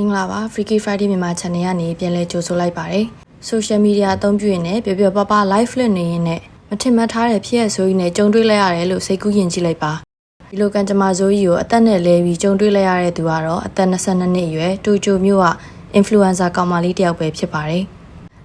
မင်္ဂလာပါ Freaky Friday မြန်မာ channel ကနေပြန်လည်ကြိုဆိုလိုက်ပါတယ် social media အသုံးပြုရင်လည်းပြပြပပ live လွှင့်နေရင်နဲ့မထင်မှတ်ထားတဲ့ဖြစ်ရဆိုရင်လည်းကြုံတွေ့လိုက်ရတယ်လို့စိတ်ကူးယဉ်ကြည့်လိုက်ပါဒီလိုကံကြမ္မာဆိုးကြီးကိုအသက်နဲ့လဲပြီးကြုံတွေ့လိုက်ရတဲ့သူကတော့အသက်22နှစ်အရွယ်တူချိုမျိုးက influencer ကောင်မလေးတစ်ယောက်ပဲဖြစ်ပါတယ်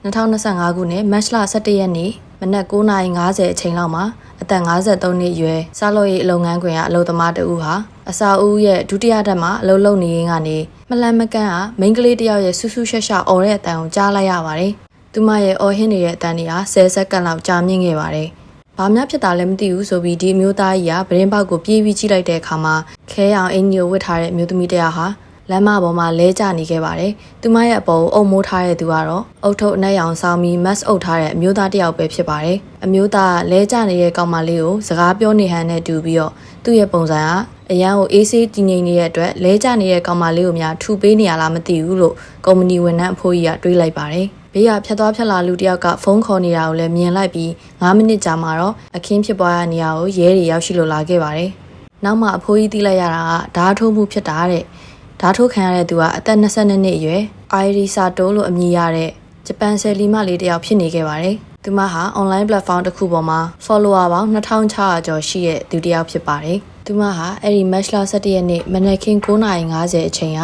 2025ခုနှစ် match လ17ရက်နေ့မနက်9:50အချိန်လောက်မှာအသက်53နှစ်အရွယ်စားလို့ရေးအလုပ်ငန်းခွင်ကအလုပ်သမားတဦးဟာအစာအုပ်ရဲ့ဒုတိယဓာတ်မှာအလုပ်လုပ်နေရင်းကနေ မလန်မကန်းကမိန်းကလေးတစ်ယောက်ရဲ့ဆူဆူရှက်ရှက်အော်တဲ့အတန်ကိုကြားလိုက်ရပါတယ်။သူမရဲ့အော်ဟင်းနေတဲ့အတန်တွေဟာဆယ်စက္ကန့်လောက်ကြာမြင့်ခဲ့ပါတယ်။ဘာမှဖြစ်တာလည်းမသိဘူးဆိုပြီးဒီအမျိုးသားကြီးကဗရင်ပေါက်ကိုပြေးပြီးကြည့်လိုက်တဲ့အခါမှာခဲအောင်အင်ကြီးကိုဝတ်ထားတဲ့အမျိုးသမီးတစ်ယောက်ဟာလမ်းမပေါ်မှာလဲကျနေခဲ့ပါတယ်။သူမရဲ့အပေါ်ကိုအုံမိုးထားတဲ့သူကတော့အုတ်ထုတ်အနက်ရောင်ဆောင်ပြီး mask အုပ်ထားတဲ့အမျိုးသားတစ်ယောက်ပဲဖြစ်ပါတယ်။အမျိုးသားကလဲကျနေတဲ့ကောင်မလေးကိုစကားပြောနေဟန်နဲ့တူပြီးတော့သူ့ရဲ့ပုံစံက အရန်ကိုအေးဆေးတည်ငြိမ်နေတဲ့အတွက်လဲကျနေတဲ့ကောင်မလေးကိုများထူပေးနေရလားမသိဘူးလို့ကုမ္ပဏီဝန်ထမ်းအဖိုးကြီးကတွေးလိုက်ပါတယ်။ဘေးကဖြတ်သွားဖြတ်လာလူတစ်ယောက်ကဖုန်းခေါ်နေတာကိုလည်းမြင်လိုက်ပြီး9မိနစ်ကြာမှတော့အခင်းဖြစ်ပွားရနေရကိုရဲတွေရောက်ရှိလို့လာခဲ့ပါတယ်။နောက်မှအဖိုးကြီးသိလိုက်ရတာကဓာတ်ထိုးမှုဖြစ်တာတဲ့။ဓာတ်ထိုးခံရတဲ့သူကအသက်22နှစ်အရွယ်အိုင်ရီဆာတိုလို့အမည်ရတဲ့ဂျပန်ဆယ်လီမလေးတစ်ယောက်ဖြစ်နေခဲ့ပါတယ်။သူမဟာ online platform တစ်ခုပေါ်မှာ follower ပေါင်း2600ကျော်ရှိတဲ့သူတစ်ယောက်ဖြစ်ပါတယ်။ သူမဟာအဲ့ဒီ match လ17ရက်နေ့မနက်ခင်း9:50အချိန်က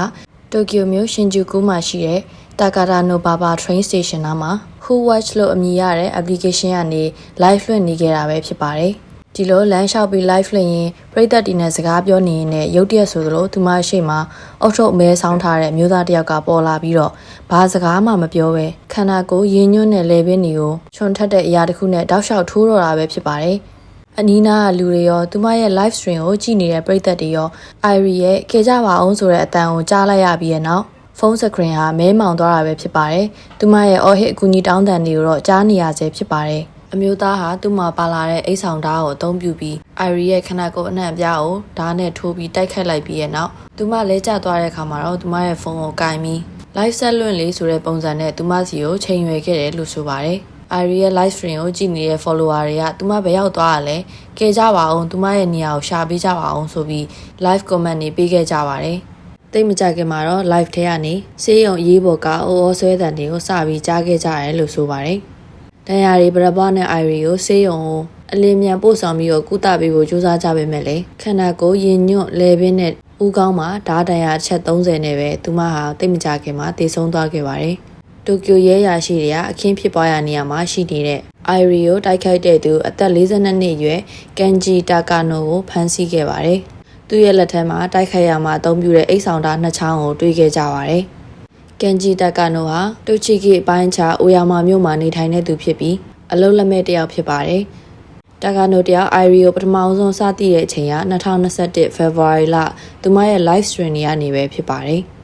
တိုကျိုမြို့ရှင်ဂျူကူမှာရှိတဲ့တာကာတာနိုဘာဘာ train station နားမှာ Who Watch လို့အမည်ရတဲ့ application ကနေ live လွှင့်နေခဲ့တာပဲဖြစ်ပါတယ်။ဒီလိုလမ်းလျှောက်ပြီး live လွှင့်ရင်ပရိသတ်တီနဲ့စကားပြောနေရင်လည်းရုတ်တရက်ဆိုသလိုသူမရှိမှာအောက်ထုတ်မဲဆောင်းထားတဲ့မျိုးသားတစ်ယောက်ကပေါ်လာပြီးတော့ဘာစကားမှမပြောပဲခန္ဓာကိုယ်ရင်းညွတ်တဲ့လေပင်တွေကိုချွန်ထက်တဲ့အရာတစ်ခုနဲ့တောက်လျှောက်ထိုးတော့တာပဲဖြစ်ပါတယ်။ အနီးနားကလူတွေရောသူမရဲ့ live stream ကိုကြည့်နေတဲ့ပရိသတ်တွေရော Irie ရဲ့ခေကြပါအောင်ဆိုတဲ့အတန်ကိုကြားလိုက်ရပြီးတဲ့နောက်ဖုန်းစကရင်ဟာမဲမောင်သွားတာပဲဖြစ်ပါတယ်။သူမရဲ့အော်ဟစ်အကူကြီးတောင်းတန်တွေကိုတော့ကြားနေရဆဲဖြစ်ပါတယ်။အမျိုးသားဟာသူ့မှာပါလာတဲ့အိတ်ဆောင်ဓာတ်ကိုအသုံးပြုပြီး Irie ရဲ့ခန္ဓာကိုယ်အနှံ့အပြားကိုဓာတ်နဲ့ထိုးပြီးတိုက်ခိုက်လိုက်ပြီးတဲ့နောက်သူမလဲကျသွားတဲ့အခါမှာတော့သူမရဲ့ဖုန်းကိုကင်ပြီး live set လွှင့်လေးဆိုတဲ့ပုံစံနဲ့သူမစီကိုချိန်ရွယ်ခဲ့တယ်လို့ဆိုပါတယ်။ Irie ရဲ့ live stream ကိုကြည့်နေတဲ့ follower တွေကသူမဘယ်ရောက်သွားရလဲ။ကဲကြပါအောင်သူမရဲ့နေရာကိုရှာပေးကြပါအောင်ဆိုပြီး live comment တွေပေးခဲ့ကြပါတယ်။တိတ်မကြခင်မှာတော့ live ထဲကနေစေးရုံရေးပေါ်ကအိုးအိုးဆွဲတန်တွေကိုစပြီးကြားခဲ့ကြရတယ်လို့ဆိုပါတယ်။တန်ရာတွေဗရဘနဲ့ Irie ကိုစေးရုံကိုအလင်းမြန်ပို့ဆောင်ပြီးတော့ကုသပေးဖို့ကြိုးစားကြပေမဲ့လေခန္ဓာကိုယ်ရင်ညွတ်လဲပင်နဲ့ဦးကောင်းမှာဓာတ်တန်ရာအချက်30နဲ့ပဲသူမဟာတိတ်မကြခင်မှာတည်ဆုံးသွားခဲ့ပါတယ်။ တိုကျိုရဲရာရှိတွေကအခင်းဖြစ်ပွားရာနေရာမှာရှိနေတဲ့အိုင်ရီကိုတိုက်ခိုက်တဲ့သူအသက်42နှစ်အရွယ်ကန်ဂျီတာကာနိုကိုဖမ်းဆီးခဲ့ပါတယ်။သူ့ရဲ့လက်ထက်မှာတိုက်ခိုက်ရမှာအသုံးပြုတဲ့အိတ်ဆောင်တာနှစ်ချောင်းကိုတွေ့ခဲ့ကြပါတယ်။ကန်ဂျီတာကာနိုဟာတိုချီကီအပိုင်းချာအိုယာမာမြို့မှာနေထိုင်တဲ့သူဖြစ်ပြီးအလုံးလက်မဲ့တစ်ယောက်ဖြစ်ပါတယ်။တာကာနိုတယောက်အိုင်ရီကိုပထမအဆုံးစသည့်တဲ့အချိန်က2021 February လသူမရဲ့ live stream တွေကနေပဲဖြစ်ပါတယ်။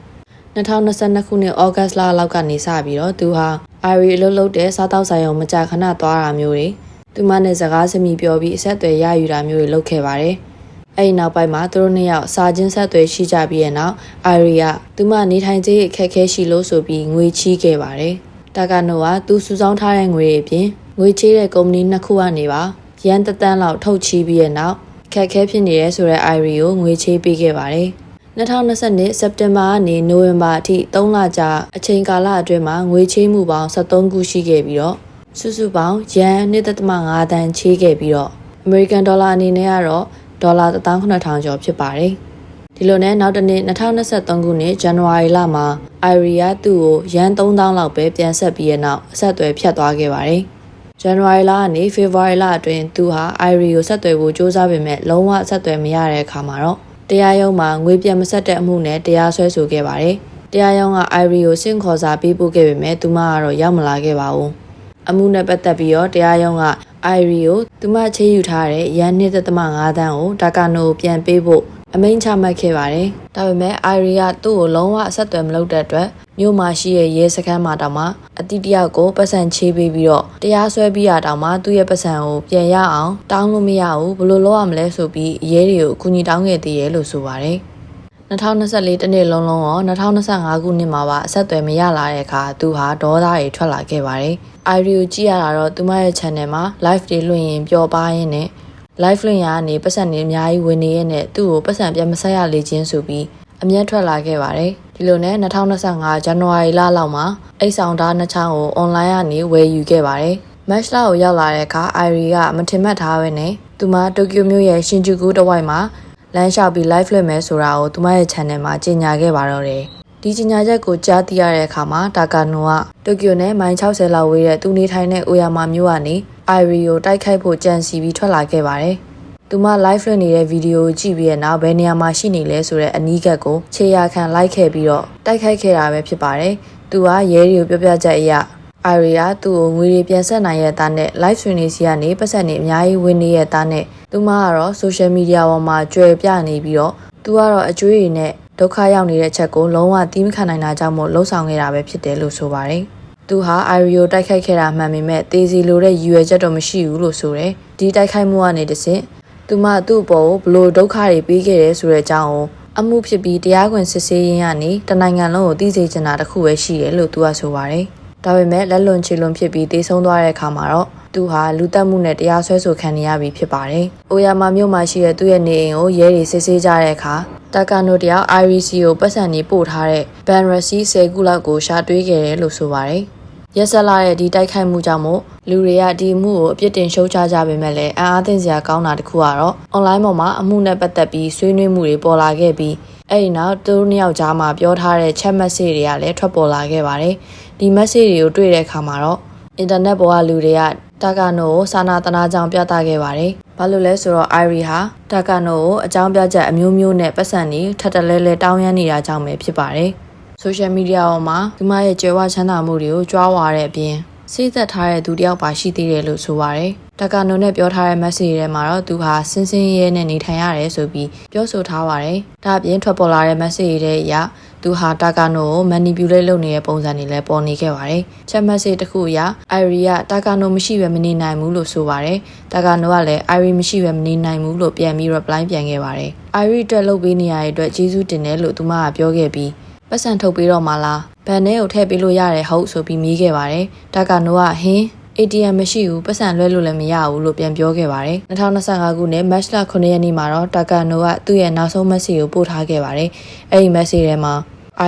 2022ခုနှစ် August လလောက်ကနေစပြီးတော့သူဟာအိုင်ရီအလုပ်လုပ်တဲ့စားတောက်ဆိုင်ရုံမကြာခဏသွားတာမျိုးတွေသူမနဲ့စကားစမြည်ပြောပြီးအဆက်အသွယ်ရယူတာမျိုးတွေလုပ်ခဲ့ပါတယ်။အဲဒီနောက်ပိုင်းမှာသူတို့နှစ်ယောက်စာချင်းဆက်သွယ်ရှိကြပြီးတဲ့နောက်အိုင်ရီကသူမနေထိုင်ခြင်းအခက်အခဲရှိလို့ဆိုပြီးငွေချီးခဲ့ပါတယ်။တာကာနိုကသူစုဆောင်းထားတဲ့ငွေတွေအပြင်ငွေချေးတဲ့ကုမ္ပဏီနှစ်ခုကနေပါရန်တတန်းလောက်ထုတ်ချီးပြီးတဲ့နောက်ခက်ခဲဖြစ်နေရဲဆိုတဲ့ IRI ကိုငွေချေးပေးခဲ့ပါတယ်။ 2022စက်တင်ဘာကနေနိုဝင်ဘာအထိ3လကြာအချိန်ကာလအတွင်းမှာငွေချေးမှုပေါင်း73ခုရှိခဲ့ပြီးတော့စုစုပေါင်းယန်1.5တန်ချေးခဲ့ပြီးတော့ American Dollar အနေနဲ့ကတော့ဒေါ်လာ18000ကျော်ဖြစ်ပါတယ်။ဒီလိုနဲ့နောက်တစ်နှစ်2023ခုနှစ်ဇန်နဝါရီလမှာ IRI ကသူ့ကိုယန်3000လောက်ပဲပြန်ဆက်ပြီးတဲ့နောက်အဆက်အသွယ်ဖြတ်သွားခဲ့ပါတယ်။ဇန်နဝါရီလကနေဖေဖော်ဝါရီလအတွင်းသူဟာ IRI ကိုဆက်သွယ်ဖို့စ조사ပေမဲ့လုံးဝဆက်သွယ်မရတဲ့အခါမှာတော့ တရားရုံးမှာငွေပြန်မဆက်တဲ့အမှုနဲ့တရားစွဲဆိုခဲ့ပါတယ်။တရားရုံးက IRI ကိုစင့်ခေါ်စာပေးပို့ခဲ့ပေမဲ့သူမကတော့ရောက်မလာခဲ့ပါဘူး။အမှုနဲ့ပတ်သက်ပြီးတော့တရားရုံးက IRI ကိုသူမချေးယူထားတဲ့ရန်နှစ်သက်သမ5တန်းကိုတာကာနိုကိုပြန်ပေးဖို့ အမိန့်ချမှတ်ခဲ့ပါတယ်။ဒါပေမဲ့ IRI ကသူ့ကိုလုံးဝအဆက်အသွယ်မလုပ်တဲ့အတွက်မြို့မှာရှိတဲ့ရဲစခန်းမှာတောင်မှအတိတယောက်ကိုပတ်စံချေးပေးပြီးတော့တရားစွဲပြီးရတောင်မှသူ့ရဲ့ပတ်စံကိုပြန်ရအောင်တောင်းလို့မရဘူးဘယ်လိုလုပ်ရမလဲဆိုပြီးရဲတွေကိုအကူအညီတောင်းခဲ့သေးရဲ့လို့ဆိုပါတယ်2024တနှစ်လုံးလုံးရော2025ခုနှစ်မှာပါအဆက်အသွယ်မရလာတဲ့အခါသူဟာဒေါသတွေထွက်လာခဲ့ပါတယ်။ IRI ကိုကြည့်ရတာတော့သူမရဲ့ channel မှာ live တွေလွှင့်ရင်ပျော်ပါရင်းနဲ့ live လွှင့်ရကနေပတ်စံနေအများကြီးဝင်နေရတဲ့သူ့ကိုပတ်စံပြန်မဆက်ရလေခြင်းဆိုပြီးအမျက်ထွက်လာခဲ့ပါတယ်ဒီလိုနဲ့2025ဇန်နဝါရီလလောက်မှာအိတ်ဆောင်ဓာတ်နှစ်ချောင်းကိုအွန်လိုင်းကနေဝယ်ယူခဲ့ပါတယ်မက်ရှလာကိုရောက်လာတဲ့အခါအိုင်ရီကမထင်မှတ်ထားပဲနဲ့သူမတိုကျိုမြို့ရဲ့ရှင်ဂျူကူတဝိုက်မှာလမ်းလျှောက်ပြီး live လွှင့်မယ်ဆိုတာကိုသူမရဲ့ channel မှာကြေညာခဲ့ပါတော့တယ်ဒီကြေညာချက်ကိုကြားသိရတဲ့အခါမှာတာကာနိုကတိုကျိုနဲ့မိုင်60လောက်ဝေးတဲ့သူနေထိုင်တဲ့အိုယာမာမြို့ကနေ အိုင်ရီကိုတိုက်ခိုက်ဖို့ကြံစီပြီးထွက်လာခဲ့ပါတယ်။သူမ live လွှင့်နေတဲ့ဗီဒီယိုကိုကြည့်ပြီးတဲ့နောက်ဘယ်နေရာမှာရှိနေလဲဆိုတဲ့အနီးကပ်ကိုခြေရာခံလိုက်ခဲ့ပြီးတော့တိုက်ခိုက်ခဲ့တာပဲဖြစ်ပါတယ်။သူကရဲတွေကိုပြောပြချက်အရအိုင်ရီယာသူ့ကိုငွေတွေပြန်ဆက်နိုင်ရဲ့သားနဲ့ live stream နေစီကနေပတ်ဆက်နေအများကြီးဝင်နေရဲ့သားနဲ့သူမကတော့ social media ပေါ်မှာကြွယ်ပြနေပြီးတော့သူကတော့အကျွေးတွေနဲ့ဒုက္ခရောက်နေတဲ့ချက်ကိုလုံးဝသီးမခံနိုင်တာကြောင့်မို့လှုံ့ဆော်ခဲ့တာပဲဖြစ်တယ်လို့ဆိုပါတယ်။ သူဟာအိုင်ရီယိုတိုက်ခိုက်ခဲ့တာမှန်ပေမဲ့တေးစီလိုတဲ့ရည်ရွယ်ချက်တော့မရှိဘူးလို့ဆိုတယ်။ဒီတိုက်ခိုက်မှုကနေတဆင့်သူမသူ့အပေါ်ကိုဘလို့ဒုက္ခတွေပေးခဲ့တယ်ဆိုတဲ့အကြောင်းကိုအမှုဖြစ်ပြီးတရားခွင်စစ်ဆေးရင်းကနေတနိုင်ငံလုံးကိုသိစေချင်တာတစ်ခုပဲရှိတယ်လို့သူကဆိုပါတယ်။ဒါပေမဲ့လက်လွန်ချေလွန်ဖြစ်ပြီးတေဆုံးသွားတဲ့အခါမှာတော့သူဟာလူတက်မှုနဲ့တရားစွဲဆိုခံနေရပြီဖြစ်ပါတယ်။အိုယာမာမြို့မှာရှိတဲ့သူ့ရဲ့နေအိမ်ကိုရဲတွေစစ်ဆေးကြတဲ့အခါတာကာနိုတယောက် IRC ကိုပတ်စံနေပို့ထားတဲ့ဘန်ရစီ10ခုလောက်ကိုရှာတွေးခဲ့တယ်လို့ဆိုပါတယ်။ ရက်ဆက်လာတဲ့ဒီတိုက်ခိုက်မှုကြောင့်မို့လူတွေကဒီမှုကိုအပြစ်တင်ရှုံချကြပေမဲ့လည်းအံ့အားသင့်စရာကောင်းတာတစ်ခုကတော့ online ပေါ်မှာအမှုနဲ့ပတ်သက်ပြီးဆွေးနွေးမှုတွေပေါ်လာခဲ့ပြီးအဲ့ဒီနောက်သူတို့နှစ်ယောက်ကြားမှာပြောထားတဲ့ chat message တွေကလည်းထွက်ပေါ်လာခဲ့ပါတယ်။ဒီ message တွေကိုတွေ့တဲ့အခါမှာတော့အင်တာနက်ပေါ်ကလူတွေကတာကာနိုကိုစာနာတနာကြောင့်ပြသခဲ့ပါတယ်။ဘာလို့လဲဆိုတော့ Irie ဟာတာကာနိုကိုအကြောင်းပြချက်အမျိုးမျိုးနဲ့ပတ်စံနေထပ်တလဲလဲတောင်းရမ်းနေတာကြောင့်ပဲဖြစ်ပါတယ်။ social media ပေါ်မှာဒီမရဲ့ကြွယ်ဝချမ်းသာမှုတွေကိုကြွားဝါတဲ့အပြင်စိတ်သက်ထားတဲ့သူတယောက်ပါရှိသေးတယ်လို့ဆိုပါတယ်။တာကာနိုနဲ့ပြောထားတဲ့ message ထဲမှာတော့သူဟာစင်းစင်းရဲရဲနဲ့နေထိုင်ရတယ်ဆိုပြီးပြောဆိုထားပါတယ်။ဒါအပြင်ထွက်ပေါ်လာတဲ့ message တွေအရသူဟာတာကာနိုကို manipulate လုပ်နေတဲ့ပုံစံတွေလည်းပေါ်နေခဲ့ပါတယ်။ chat message တစ်ခုအရ Irie ကတာကာနိုမရှိဘဲမနေနိုင်ဘူးလို့ဆိုပါတယ်။တာကာနိုကလည်း Irie မရှိဘဲမနေနိုင်ဘူးလို့ပြန်ပြီး reply ပြန်ခဲ့ပါတယ်။ Irie အတွက်လုပ်ပေးနေရတဲ့အတွက်ကျေးဇူးတင်တယ်လို့သူမကပြောခဲ့ပြီး ပတ်စံထုတ်ပေးတော့မှလားဗန်ထဲကိုထည့်ပေးလို့ရတယ်ဟုတ်ဆိုပြီးမေးခဲ့ပါတယ်။တာကာနိုကဟင်း ATM မရှိဘူးပတ်စံလွှဲလို့လည်းမရဘူးလို့ပြန်ပြောခဲ့ပါတယ်။2025ခုနှစ် March လ9ရက်နေ့မှာတော့တာကာနိုကသူ့ရဲ့နောက်ဆုံး message ကိုပို့ထားခဲ့ပါတယ်။အဲဒီ message ထဲမှာ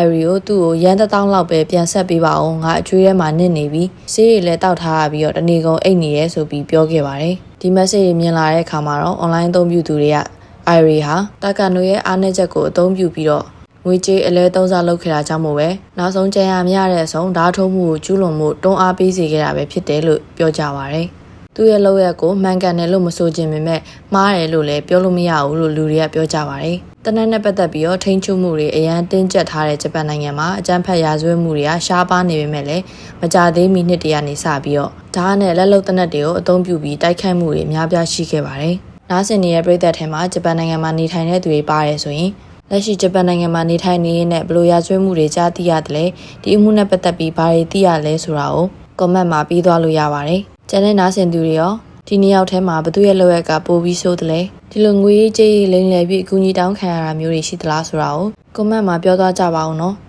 Irie ကိုသူ့ကိုရန်တစ်တောင်းလောက်ပဲပြန်ဆက်ပေးပါအောင်ငါအကျွေးထဲမှာနစ်နေပြီဆေးရည်လည်းတောက်ထားရပြီးတော့တနေကုန်အိတ်နေရဲဆိုပြီးပြောခဲ့ပါတယ်။ဒီ message တွေမြင်လာတဲ့အခါမှာတော့ online အသုံးပြုသူတွေက Irie ဟာတာကာနိုရဲ့အားနည်းချက်ကိုအသုံးပြုပြီးတော့ ငွေကြေးအလဲသုံးစားလုပ်ခဲ့တာကြောင့်မို့ပဲနောက်ဆုံးကြံရမရတဲ့အဆုံးဓာတ်ထုံးမှုကိုကျူးလွန်မှုတွန်းအားပေးစေခဲ့တာပဲဖြစ်တယ်လို့ပြောကြပါဗျ။သူ့ရဲ့လောက်ရက်ကိုမှန်ကန်တယ်လို့မဆိုချင်ပေမဲ့မှားတယ်လို့လည်းပြောလို့မရဘူးလို့လူတွေကပြောကြပါတယ်။တနက်နဲ့ပတ်သက်ပြီးတော့ထိန်းချုပ်မှုတွေအရန်တင်းကျပ်ထားတဲ့ဂျပန်နိုင်ငံမှာအကြမ်းဖက်ရာဇဝတ်မှုတွေကရှားပါနေပေမဲ့လည်းမကြသေးမီနှစ်တည်းကနေစပြီးတော့ဓာတ်နဲ့လက်လုံတနက်တွေကိုအသုံးပြုပြီးတိုက်ခိုက်မှုတွေအများပြားရှိခဲ့ပါတယ်။နားဆင်နေတဲ့ပြည်သက်ထဲမှာဂျပန်နိုင်ငံမှာနေထိုင်တဲ့သူတွေပါတယ်ဆိုရင် လက်ရှိဂျပန်နိုင်ငံမှာနေထိုင်နေရတဲ့ဘလို့ရာဇဝတ်မှုတွေကြားသိရတယ်လေဒီအမှုနဲ့ပတ်သက်ပြီးဘာတွေသိရလဲဆိုတာကို comment မှာပြီးသွားလို့ရပါတယ်။ကျန်တဲ့နားဆင်သူတွေရောဒီနှစ်ယောက်ထဲမှာဘသူရဲ့လောက်ကပိုပြီးဆိုးတယ်လေဒီလိုငွေကြေးလိမ်လည်ပြီးအကူအညီတောင်းခံရတာမျိုးတွေရှိသလားဆိုတာကို comment မှာပြောသွားကြပါအောင်နော်။